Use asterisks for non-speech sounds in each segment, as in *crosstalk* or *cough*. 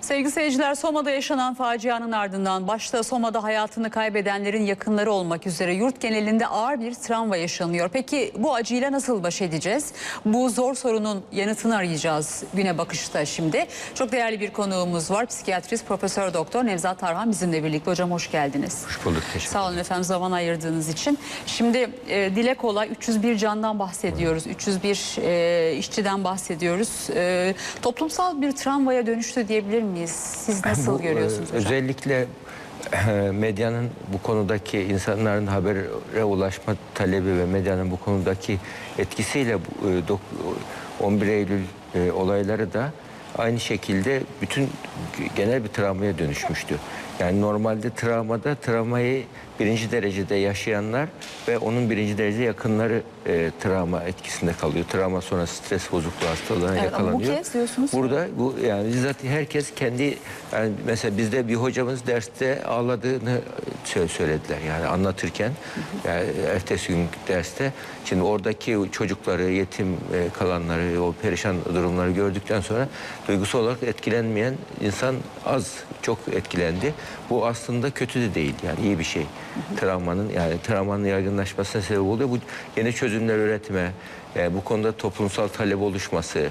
Sevgili seyirciler Soma'da yaşanan facianın ardından başta Soma'da hayatını kaybedenlerin yakınları olmak üzere yurt genelinde ağır bir travma yaşanıyor. Peki bu acıyla nasıl baş edeceğiz? Bu zor sorunun yanıtını arayacağız güne bakışta şimdi. Çok değerli bir konuğumuz var. Psikiyatrist Profesör Doktor Nevzat Tarhan bizimle birlikte. Hocam hoş geldiniz. Hoş bulduk. Teşekkür Sağ olun efendim zaman ayırdığınız için. Şimdi e, dile kolay 301 candan bahsediyoruz. 301 e, işçiden bahsediyoruz. E, toplumsal bir travmaya dönüştü diyebilir miyiz? Siz nasıl Bu, görüyorsunuz e, hocam? Özellikle e, medyanın bu konudaki insanların habere ulaşma talebi ve medyanın bu konudaki etkisiyle bu, e, dok- 11 Eylül olayları da aynı şekilde bütün genel bir travmaya dönüşmüştü. Yani normalde travmada travmayı birinci derecede yaşayanlar ve onun birinci derece yakınları e, travma etkisinde kalıyor. Travma sonra stres bozukluğu hastalığına Evet, ama bu yakalanıyor. kez diyorsunuz- Burada bu yani bizzat herkes kendi yani mesela bizde bir hocamız derste ağladığını sö- söylediler yani anlatırken yani ertesi gün derste şimdi oradaki çocukları yetim e, kalanları o perişan durumları gördükten sonra duygusal olarak etkilenmeyen insan az çok etkilendi. Bu aslında kötü de değil yani iyi bir şey. Travmanın yani travmanın yaygınlaşmasına sebep oluyor. Bu yeni çözümler üretme, yani bu konuda toplumsal talep oluşması,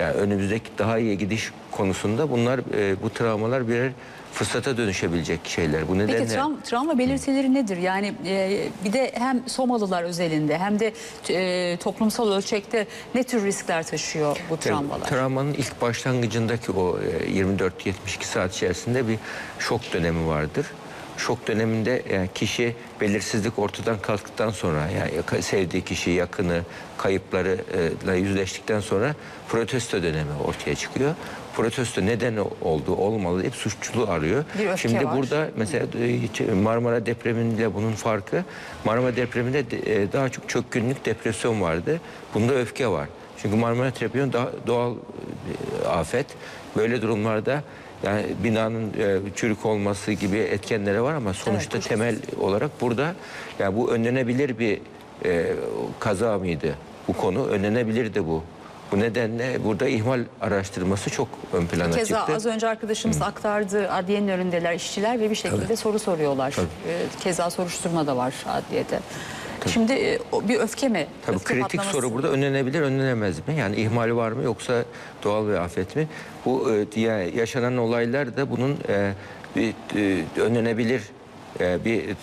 yani önümüzdeki daha iyi gidiş konusunda bunlar e, bu travmalar birer fırsata dönüşebilecek şeyler. Bu nedenle Peki travma, travma belirtileri nedir? Yani e, bir de hem Somalılar özelinde hem de e, toplumsal ölçekte ne tür riskler taşıyor bu travmalar? Travmanın ilk başlangıcındaki o e, 24-72 saat içerisinde bir şok dönemi vardır. Şok döneminde yani kişi belirsizlik ortadan kalktıktan sonra yani sevdiği kişi, yakını, kayıplarıyla yüzleştikten sonra protesto dönemi ortaya çıkıyor. Protesto neden oldu, olmalı deyip suçluluğu arıyor. Şimdi var. burada mesela e, Marmara depremiyle bunun farkı Marmara depreminde de- e, daha çok çökkünlük, depresyon vardı. Bunda öfke var. Çünkü Marmara depremi daha doğal e, afet. Böyle durumlarda yani binanın e, çürük olması gibi etkenleri var ama sonuçta Evet, temel olarak burada yani bu önlenebilir bir e, kaza mıydı? Bu konu önlenebilirdi bu. Bu nedenle burada ihmal araştırması çok ön plana Keza çıktı. az önce arkadaşımız aktardı adliyenin önündeler işçiler ve bir şekilde soru soruyorlar. E, Keza soruşturma da var adliyede. Şimdi e, o bir öfke mi? Tabii Öfke kritik patlaması. soru burada önlenebilir, önlenemez mi? Yani ihmal var mı yoksa doğal bir afet mi? Bu e, diye yaşanan olaylar da bunun e, bir e, önlenebilir e, bir e,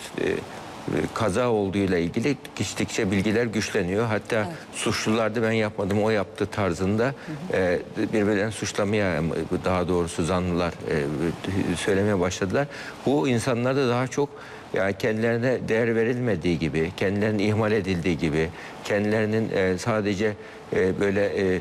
kaza olduğuyla ilgili gittikçe bilgiler güçleniyor. Hatta suçlular da ben yapmadım o yaptı tarzında e, birbirlerini suçlamaya daha doğrusu zanlılar e, söylemeye başladılar. Bu insanlarda daha çok yani kendilerine değer verilmediği gibi, kendilerinin ihmal edildiği gibi, kendilerinin e, sadece e, böyle e,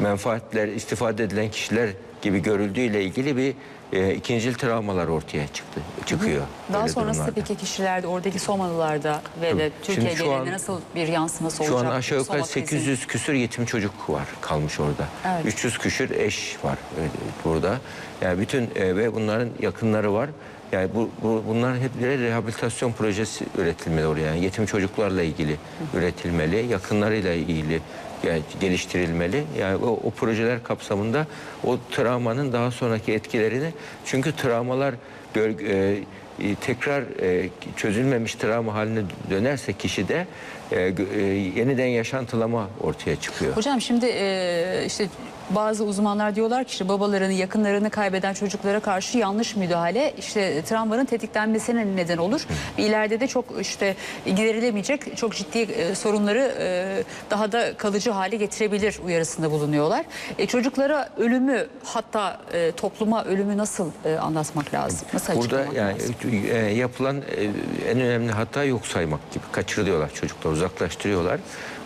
menfaatler istifade edilen kişiler gibi görüldüğüyle ilgili bir e, ikincil travmalar ortaya çıktı çıkıyor. Daha sonrası durumlarda. peki kişilerde oradaki Somalılarda ve de. Türkiye genelinde nasıl bir yansıması olacak? Şu an aşağı yukarı Soma krizinin? 800 küsür yetim çocuk var kalmış orada. Evet. 300 küsür eş var e, burada. Yani bütün e, ve bunların yakınları var. Yani bu, bu bunların hep rehabilitasyon projesi üretilmeli oraya. Yani yetim çocuklarla ilgili üretilmeli, yakınlarıyla ilgili yani geliştirilmeli. Yani o, o projeler kapsamında o travmanın daha sonraki etkilerini çünkü travmalar göl- e, e, tekrar e, çözülmemiş travma haline dönerse kişide e, gö- e, yeniden yaşantılama ortaya çıkıyor. Hocam şimdi e, işte bazı uzmanlar diyorlar ki işte babalarını yakınlarını kaybeden çocuklara karşı yanlış müdahale işte travmanın tetiklenmesine neden olur. İleride de çok işte giderilemeyecek çok ciddi e, sorunları e, daha da kalıcı hale getirebilir uyarısında bulunuyorlar. E, çocuklara ölümü hatta e, topluma ölümü nasıl e, anlatmak lazım? Nasıl Burada yani lazım? e, yapılan e, en önemli hata yok saymak gibi kaçırıyorlar çocuklar, uzaklaştırıyorlar.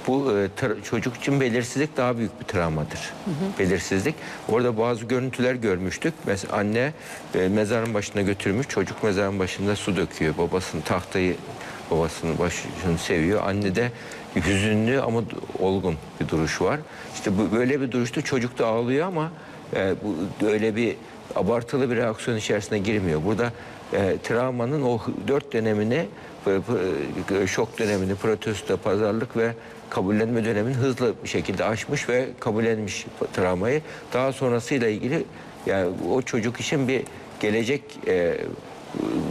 Bu e, çocuk için belirsizlik daha büyük bir travmadır. Belirsizlik. Orada bazı görüntüler görmüştük. Mesela anne e, mezarın başına götürmüş, çocuk mezarın başında su döküyor. Babasının tahtayı, babasının başını seviyor. Anne de hüzünlü ama olgun bir duruş var. İşte bu, böyle bir duruşta çocuk da ağlıyor ama e, bu öyle bir abartılı bir reaksiyon içerisine girmiyor. Burada e, travmanın o dört dönemini e, şok dönemini, protesto, pazarlık ve kabullenme dönemini hızlı bir şekilde aşmış ve kabullenmiş travmayı. Daha sonrasıyla ilgili yani o çocuk için bir gelecek e,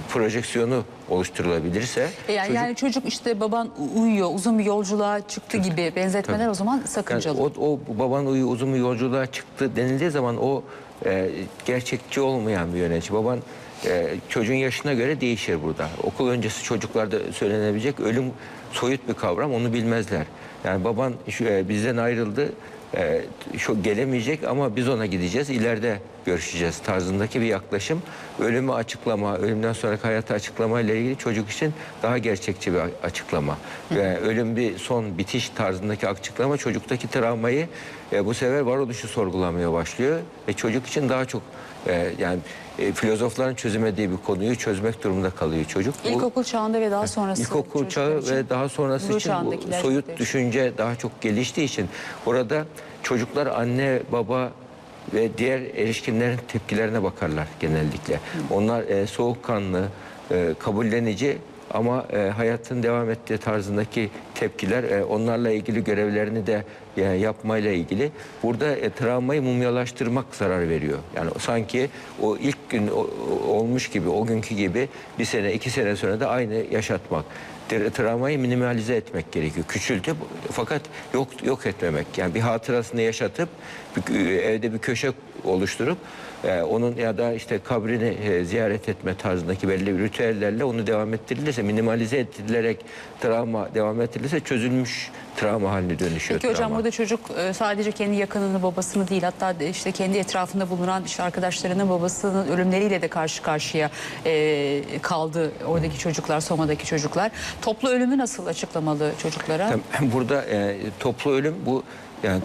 projeksiyonu oluşturulabilirse E Yani, çocuk- yani çocuk işte baban uyuyor, uzun bir yolculuğa çıktı gibi benzetmeler o zaman Yani sakıncalı. o, o baban uyu uzun bir yolculuğa çıktı denildiği zaman o e, gerçekçi olmayan bir yönetici. Baban e, çocuğun yaşına göre değişir burada. Okul öncesi çocuklarda söylenebilecek ölüm soyut bir kavram onu bilmezler. Yani baban şu, e, bizden ayrıldı e, şu gelemeyecek ama biz ona gideceğiz ileride görüşeceğiz tarzındaki bir yaklaşım ölümü açıklama ölümden sonraki hayatı açıklama ile ilgili çocuk için daha gerçekçi bir açıklama ve ölüm bir son bitiş tarzındaki açıklama çocuktaki travmayı e, bu sefer varoluşu sorgulamaya başlıyor ve çocuk için daha çok e, yani e, filozofların çözemediği bir konuyu çözmek durumunda kalıyor çocuk. İlkokul çağında ve daha sonrası. İlkokul çağı için. ve daha sonrası için bu soyut de. düşünce daha çok geliştiği için orada çocuklar anne baba ve diğer erişkinlerin tepkilerine bakarlar genellikle. Onlar e, soğukkanlı, e, kabullenici ama e, hayatın devam ettiği tarzındaki tepkiler e, onlarla ilgili görevlerini de e, yapmayla ilgili. Burada e, travmayı mumyalaştırmak zarar veriyor. Yani sanki o ilk gün o- olmuş gibi, o günkü gibi bir sene, iki sene sonra da aynı yaşatmak. Tra- Travmayı minimalize etmek gerekiyor. Küçültüp fakat yok yok etmemek. Yani bir hatırasını yaşatıp bir- evde bir köşe oluşturup e, onun ya da işte kabrini e, ziyaret etme tarzındaki belli ritüellerle onu devam ettirilirse, minimalize edilerek travma devam ettirilirse çözülmüş travma haline dönüşüyor. Peki hocam travma. burada çocuk e, sadece kendi yakınını babasını değil hatta işte kendi etrafında bulunan işte arkadaşlarının babasının ölümleriyle de karşı karşıya e, kaldı oradaki çocuklar, Soma'daki çocuklar. Toplu ölümü nasıl açıklamalı çocuklara? Burada e, toplu ölüm bu yani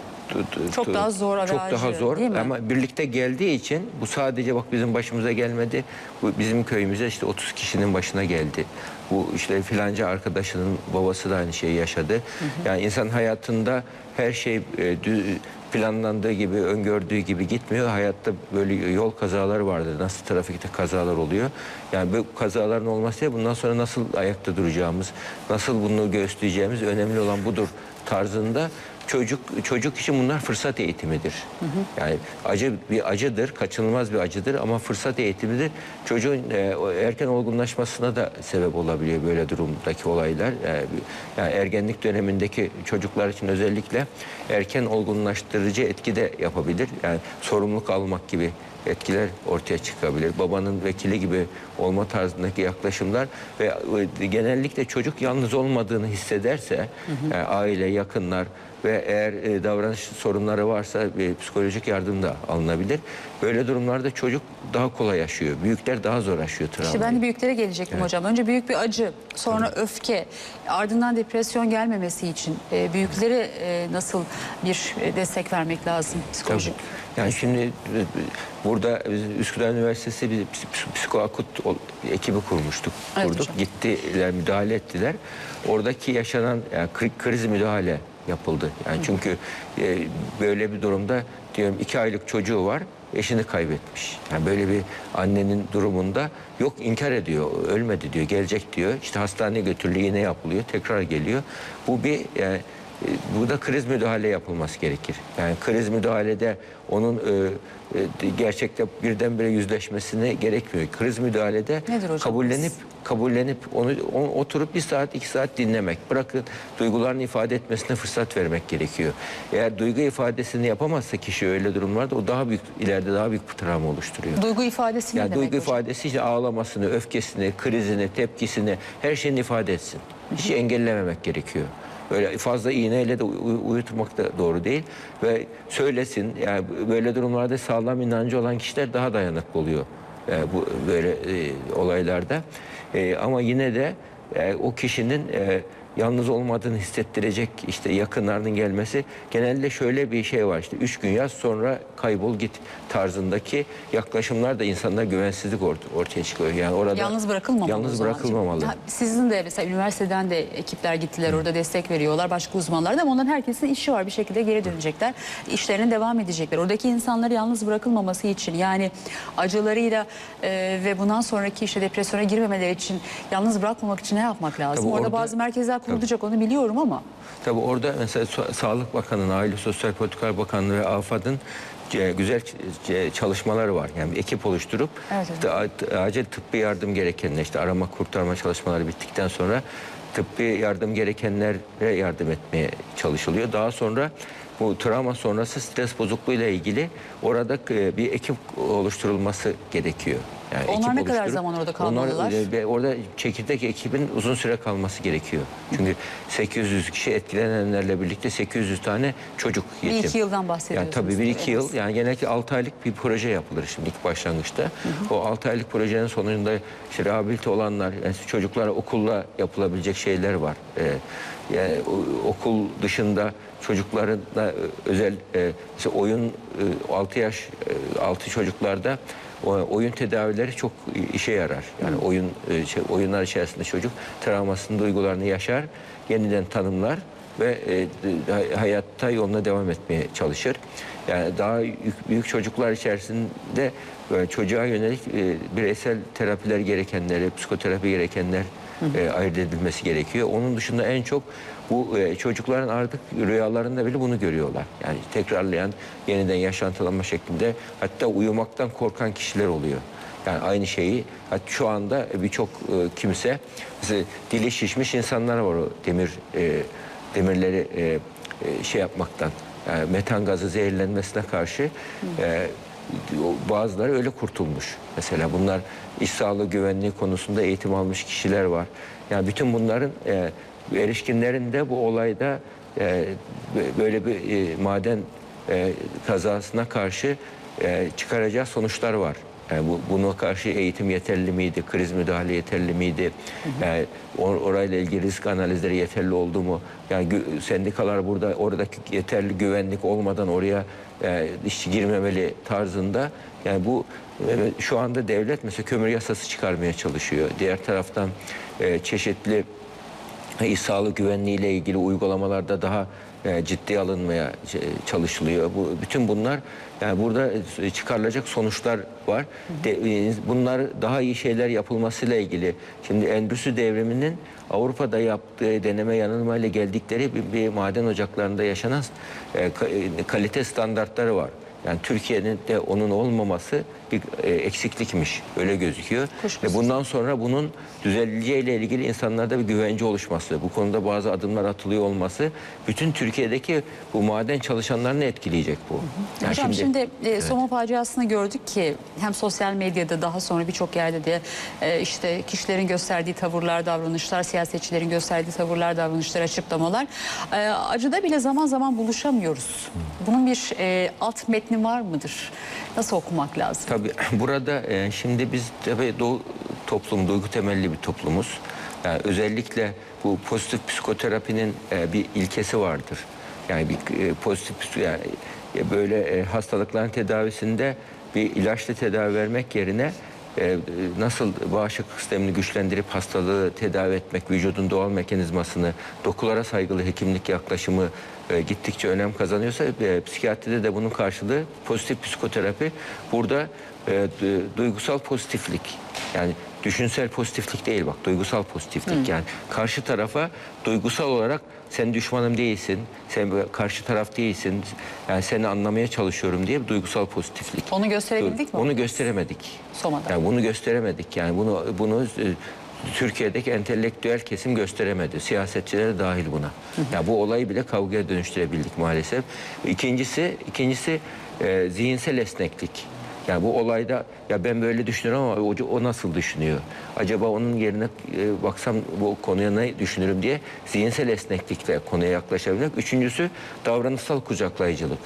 Çok daha zor Çok acı, daha zor değil mi? ama birlikte geldiği için bu sadece bak bizim başımıza gelmedi. Bu bizim köyümüze işte 30 kişinin başına geldi. Bu işte filanca arkadaşının babası da aynı şeyi yaşadı. Yani insan hayatında her şey e, planlandığı gibi, öngördüğü gibi gitmiyor. Hayatta böyle yol kazaları vardır. Nasıl trafikte kazalar oluyor. Yani bu kazaların olması bundan sonra nasıl ayakta duracağımız, nasıl bunu göğüsleyeceğimiz önemli olan budur tarzında çocuk çocuk için bunlar fırsat eğitimidir. Yani acı bir acıdır, kaçınılmaz bir acıdır ama fırsat eğitimidir. Çocuğun e, erken olgunlaşmasına da sebep olabiliyor böyle durumdaki olaylar. E, yani ergenlik dönemindeki çocuklar için özellikle erken olgunlaştırıcı etki de yapabilir. Yani sorumluluk almak gibi etkiler ortaya çıkabilir. Babanın vekili gibi olma tarzındaki yaklaşımlar ve e, genellikle çocuk yalnız olmadığını hissederse yani aile, yakınlar ve eğer e, davranış sorunları varsa bir psikolojik yardım da alınabilir. Böyle durumlarda çocuk daha kolay yaşıyor. Büyükler daha zor yaşıyor travmayı. İşte ben de büyüklere gelecektim hocam. Önce büyük bir acı, sonra öfke, ardından depresyon gelmemesi için e, büyüklere e, nasıl bir e, destek vermek lazım psikolojik? Tabii. Yani şimdi e, burada biz Üsküdar Üniversitesi bir ps- psikoakut ekibi kurmuştuk. Evet Kurduk. hocam. Gittiler, müdahale ettiler. Oradaki yaşanan yani kri- kriz müdahale yapıldı. Yani çünkü e, böyle bir durumda diyorum iki aylık çocuğu var eşini kaybetmiş. Yani böyle bir annenin durumunda yok inkar ediyor, ölmedi diyor, gelecek diyor. İşte hastaneye götürülüyor, yine yapılıyor, tekrar geliyor. Bu bir yani e, Burada kriz müdahale yapılması gerekir. Yani kriz müdahalede onun e, e, gerçekte birdenbire yüzleşmesine gerekmiyor. Kriz müdahalede kabullenip kabullenip onu, onu oturup bir saat iki saat dinlemek. Bırakın duygularını ifade etmesine fırsat vermek gerekiyor. Eğer duygu ifadesini yapamazsa kişi öyle durumlarda o daha büyük ileride daha büyük bir travma oluşturuyor. Duygu ifadesi ne Yani demek duygu hocam? ifadesi işte ağlamasını, öfkesini, krizini, tepkisini her şeyini ifade etsin. Hiç engellememek gerekiyor. Böyle fazla iğneyle de uy- uyutmak da doğru değil ve söylesin. Yani böyle durumlarda sağlam inancı olan kişiler daha dayanıklı oluyor. e, bu böyle e, olaylarda. E, ama yine de e, o kişinin e, yalnız olmadığını hissettirecek işte yakınlarının gelmesi genelde şöyle bir şey var işte üç gün yaz sonra kaybol git tarzındaki yaklaşımlar da insanda güvensizlik ort- ortaya çıkıyor. Yani orada Yalnız bırakılmamalı. Yalnız bırakılmamalı. Ha, Sizin de mesela üniversiteden de ekipler gittiler orada destek veriyorlar. Başka uzmanlar da ama onların herkesin işi var bir şekilde geri dönecekler. İşlerine devam edecekler. Oradaki insanları yalnız bırakılmaması için yani acılarıyla e, ve bundan sonraki işte depresyona girmemeleri için yalnız bırakmamak için ne yapmak lazım? Tabii orada, orada- bazı merkezler kurulacak onu biliyorum ama Tabii orada mesela Sa- Sağlık Bakanı'nın, Aile Sosyal Politikalar Bakanlığı ve AFAD'ın e, güzel e, çalışmaları var. Yani bir ekip oluşturup Evet, evet. işte acil tıbbi yardım gerekenler işte arama kurtarma çalışmaları bittikten sonra tıbbi yardım gerekenlere yardım etmeye çalışılıyor. Daha sonra bu travma sonrası stres bozukluğu ile ilgili orada e, bir ekip oluşturulması gerekiyor. Yani Onlar ne kadar oluşturup- zaman orada Onlar, kalmalılar? e, ve orada çekirdek ekibin uzun süre kalması gerekiyor. Çünkü 800 kişi etkilenenlerle birlikte 800 tane çocuk bir yetim. iki yıldan Yani bahsediyorsunuz. tabii bir iki yıl yani genellikle 6 aylık bir proje yapılır şimdi ilk başlangıçta. O 6 aylık projenin sonunda işte rehabilite olanlar yani çocuklara okulla yapılabilecek şeyler var. Ee, yani okul dışında çocukların da özel e, işte oyun 6 yaş 6 çocuklarda oyun tedavileri çok işe yarar. Yani oyun e, şey, oyunlar içerisinde çocuk travmasının duygularını yaşar, yeniden tanımlar ve e, hayatta yoluna devam etmeye çalışır. Yani daha büyük, büyük çocuklar içerisinde böyle çocuğa yönelik e, bireysel terapiler gerekenleri, psikoterapi gerekenler e, ayırt edilmesi gerekiyor. Onun dışında en çok bu e, çocukların artık rüyalarında bile bunu görüyorlar. Yani tekrarlayan, yeniden yaşantılanma şeklinde hatta uyumaktan korkan kişiler oluyor. Yani aynı şeyi hatta şu anda birçok e, kimse mesela dili şişmiş insanlar var o demir e, demirleri e, e, şey yapmaktan yani metan gazı zehirlenmesine karşı e, bazıları öyle kurtulmuş. Mesela bunlar iş sağlığı güvenliği konusunda eğitim almış kişiler var. Yani bütün bunların e, erişkinlerin de bu olayda e, böyle bir e, maden e, kazasına karşı e, çıkaracağı sonuçlar var. Yani bu, buna karşı eğitim yeterli miydi, kriz müdahale yeterli miydi, yani or- orayla ilgili risk analizleri yeterli oldu mu? Yani sendikalar burada oradaki yeterli güvenlik olmadan oraya e, işçi girmemeli tarzında. Yani bu e, şu anda devlet mesela kömür yasası çıkarmaya çalışıyor. Diğer taraftan e, çeşitli İş sağlık güvenliği ile ilgili uygulamalarda daha e, ciddi alınmaya çalışılıyor. Bu bütün bunlar yani burada e, çıkarılacak sonuçlar var. De, e, bunlar daha iyi şeyler yapılmasıyla ilgili. Şimdi endüstri devriminin Avrupa'da yaptığı deneme yanılmayla geldikleri bir, bir maden ocaklarında yaşanan e, e, kalite standartları var. Yani Türkiye'nin de onun olmaması bir e, eksiklikmiş. Öyle gözüküyor. Ve bundan sonra bunun düzeleceğiyle ilgili insanlarda bir güvence oluşması, bu konuda bazı adımlar atılıyor olması bütün Türkiye'deki bu maden çalışanlarını etkileyecek bu. Yani Hocam şimdi, e, Soma faciasını gördük ki hem sosyal medyada daha sonra birçok yerde de e, işte kişilerin gösterdiği tavırlar, davranışlar, siyasetçilerin gösterdiği tavırlar, davranışlar, açıklamalar. E, acıda bile zaman zaman buluşamıyoruz. Bunun bir e, alt metni var mıdır? Nasıl okumak lazım? Tabii *clears throat* burada e, şimdi biz tabii doğu toplum, duygu temelli bir toplumuz. Yani özellikle bu pozitif psikoterapinin e, bir ilkesi vardır. Yani bir e, pozitif yani e, böyle e, hastalıkların tedavisinde bir ilaçla tedavi vermek yerine e, nasıl bağışıklık sistemini güçlendirip hastalığı tedavi etmek, vücudun doğal mekanizmasını, dokulara saygılı hekimlik yaklaşımı e, gittikçe önem kazanıyorsa e, psikiyatride de bunun karşılığı pozitif psikoterapi. Burada du- duygusal pozitiflik yani düşünsel pozitiflik değil bak duygusal pozitiflik yani karşı tarafa duygusal olarak sen düşmanım değilsin, sen karşı taraf değilsin, yani seni anlamaya çalışıyorum diye bir duygusal pozitiflik. Onu gösterebildik mi? Onu gösteremedik. Soma'da. Yani bunu gösteremedik. Yani bunu bunu e, Türkiye'deki entelektüel kesim gösteremedi. Siyasetçiler de dahil buna. Ya bu olayı bile kavgaya dönüştürebildik maalesef. İkincisi ikincisi e, zihinsel esneklik. Yani bu olayda ya ben böyle düşünüyorum ama o, o nasıl düşünüyor? Acaba onun yerine e, baksam bu konuya ne düşünürüm diye zihinsel esneklikle konuya yaklaşabilmek. Üçüncüsü davranışsal kucaklayıcılık.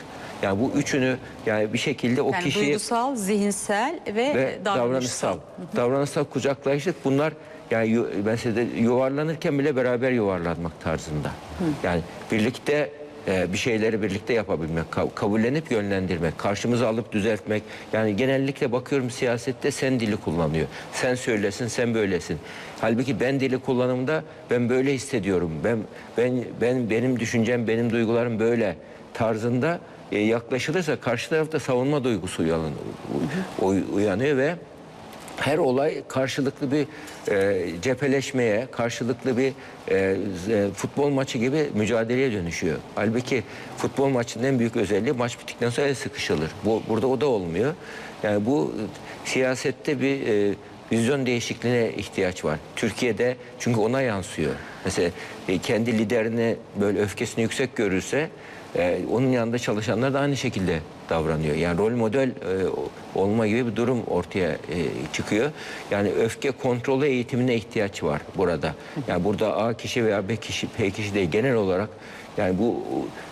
Yani bu üçünü yani bir şekilde o Yani kişiyi duygusal, zihinsel ve, ve davranışsal. davranışsal. Davranışsal kucaklayıcılık bunlar yani yu- mesela de yuvarlanırken bile beraber yuvarlanmak tarzında. Yani birlikte e, bir şeyleri birlikte yapabilmek, ka- kabullenip yönlendirmek, karşımıza alıp düzeltmek. Yani genellikle bakıyorum siyasette sen dili kullanıyor. Sen söylesin, sen böylesin. Halbuki ben dili kullanımda ben böyle hissediyorum. Ben ben ben benim düşüncem, benim duygularım böyle tarzında e, yaklaşılırsa karşı tarafta savunma duygusu uyan- uy- uyanıyor ve her olay karşılıklı bir e, cepheleşmeye, karşılıklı bir e, z- futbol maçı gibi mücadeleye dönüşüyor. Halbuki futbol maçının en büyük özelliği maç bittikten sonra el sıkışılır. Bu burada o da olmuyor. Yani bu e, siyasette bir e, vizyon değişikliğine ihtiyaç var. Türkiye'de çünkü ona yansıyor. Mesela e, kendi liderini böyle öfkesini yüksek görürse e, onun yanında çalışanlar da aynı şekilde davranıyor. Yani rol model e, olma gibi bir durum ortaya e, çıkıyor. Yani öfke kontrolü eğitimine ihtiyaç var burada. Yani burada A kişi veya B kişi, P kişi değil genel olarak yani bu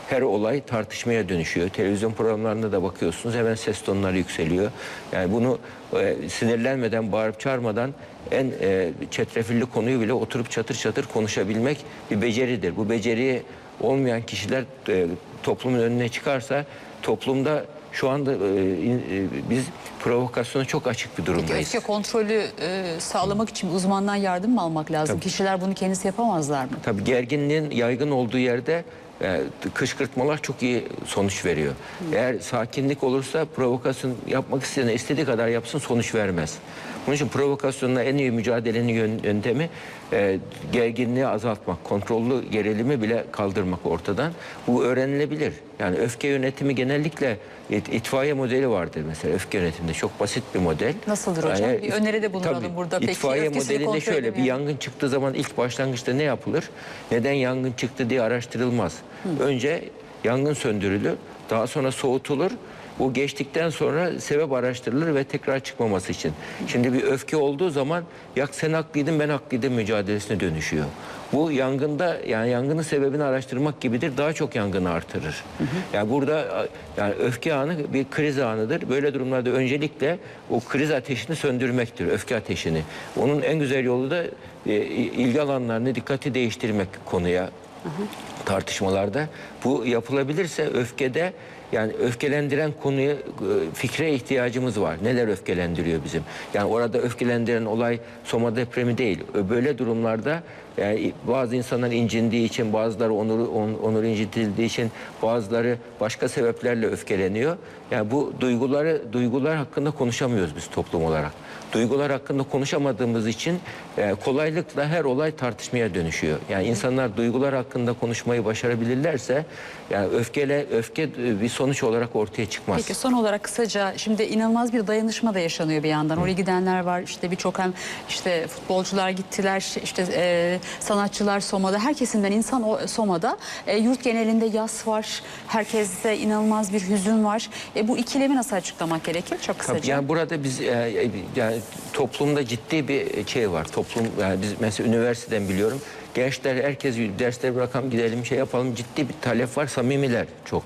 her olay tartışmaya dönüşüyor. Televizyon programlarında da bakıyorsunuz hemen ses tonları yükseliyor. Yani bunu e, sinirlenmeden, bağırıp çağırmadan en e, çetrefilli konuyu bile oturup çatır çatır konuşabilmek bir beceridir. Bu beceriyi olmayan kişiler e, toplumun önüne çıkarsa toplumda şu anda e, e, biz provokasyona çok açık bir durumdayız. öfke kontrolü e, sağlamak için uzmandan yardım mı almak lazım? Kişiler bunu kendisi yapamazlar mı? Tabii gerginliğin yaygın olduğu yerde e, kışkırtmalar çok iyi sonuç veriyor. Eğer sakinlik olursa provokasyon yapmak isteyene istediği kadar yapsın sonuç vermez. Bunun için provokasyonla en iyi mücadelenin yön- yöntemi e, gerginliği azaltmak, kontrollü gerilimi bile kaldırmak ortadan. Bu öğrenilebilir. Yani öfke yönetimi genellikle it- itfaiye modeli vardır mesela öfke yönetiminde. Çok basit bir model. Nasıldır hocam? Bir öneride bulunalım tabii, burada. Peki, itfaiye modelinde şöyle bir edemeyen- yangın çıktığı zaman ilk başlangıçta ne yapılır? Neden yangın çıktı diye araştırılmaz. Önce yangın söndürülür, daha sonra soğutulur. Bu geçtikten sonra sebep araştırılır ve tekrar çıkmaması için. Şimdi bir öfke olduğu zaman yak sen haklıydın ben haklıydım mücadelesine dönüşüyor. Bu yangında yani yangının sebebini araştırmak gibidir. Daha çok yangını artırır. Yani burada yani öfke anı bir kriz anıdır. Böyle durumlarda öncelikle o kriz ateşini söndürmektir. Öfke ateşini. Onun en güzel yolu da e, ilgi alanlarını dikkati değiştirmek konuya tartışmalarda. Bu yapılabilirse öfkede yani öfkelendiren konuya e, fikre ihtiyacımız var. Neler öfkelendiriyor bizim? Yani orada öfkelendiren olay Soma depremi değil. Böyle durumlarda yani bazı insanlar incindiği için, bazıları onuru, on, onur incitildiği için, bazıları başka sebeplerle öfkeleniyor. Yani bu duyguları duygular hakkında konuşamıyoruz biz toplum olarak. Duygular hakkında konuşamadığımız için e, kolaylıkla her olay tartışmaya dönüşüyor. Yani insanlar duygular hakkında konuşmayı başarabilirlerse yani öfkeyle öfke bir sonuç olarak ortaya çıkmaz. Peki son olarak kısaca şimdi inanılmaz bir dayanışma da yaşanıyor bir yandan. Oraya gidenler var işte birçok hem işte futbolcular gittiler işte e, sanatçılar Soma'da her kesimden insan o Soma'da E, yurt genelinde yas var. Herkeste inanılmaz bir hüzün var. E, bu ikilemi nasıl açıklamak gerekir? Çok kısaca. Tabii yani burada biz e, yani toplumda ciddi bir şey var. Toplum yani biz mesela üniversiteden biliyorum. Gençler herkes dersleri bırakalım gidelim şey yapalım ciddi bir talep var. Samimiler çok.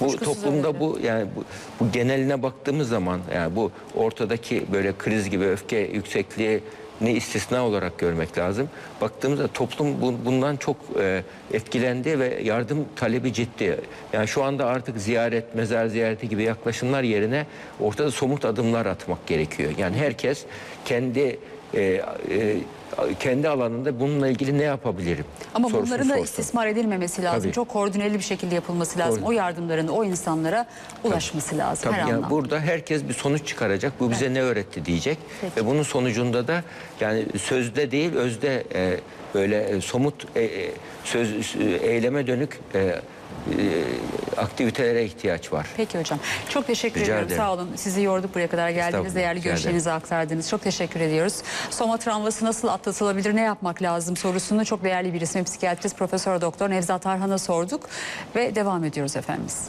Bu Kuşkusuz toplumda öyledir. bu yani bu, bu geneline baktığımız zaman yani bu ortadaki böyle kriz gibi öfke yüksekliği ne istisna olarak görmek lazım. Baktığımızda toplum bu- bundan çok e, etkilendi ve yardım talebi ciddi. Yani şu anda artık ziyaret, mezar ziyareti gibi yaklaşımlar yerine ortada somut adımlar atmak gerekiyor. Yani herkes kendi e, e, kendi alanında bununla ilgili ne yapabilirim? Ama sorusunu bunların da sorsun. istismar edilmemesi lazım. Tabii. Çok koordineli bir şekilde yapılması lazım. Doğru. O yardımların o insanlara ulaşması lazım Tabii her yani anlamda. burada herkes bir sonuç çıkaracak. Bu bize ne öğretti diyecek. Peki. Ve bunun sonucunda da yani sözde değil özde e, böyle e, somut e, söz e, eyleme dönük e, e, aktivitelere ihtiyaç var. Peki hocam. Çok teşekkür Rica ediyorum. ederim. Sağ olun. Sizi yorduk buraya kadar geldiniz. Değerli görüşlerinizi aktardınız. Çok teşekkür ediyoruz. Soma travması nasıl atlatılabilir, ne yapmak lazım sorusunu çok değerli bir isim psikiyatrist Profesör Doktor Nevzat Arhan'a sorduk ve devam ediyoruz efendimiz.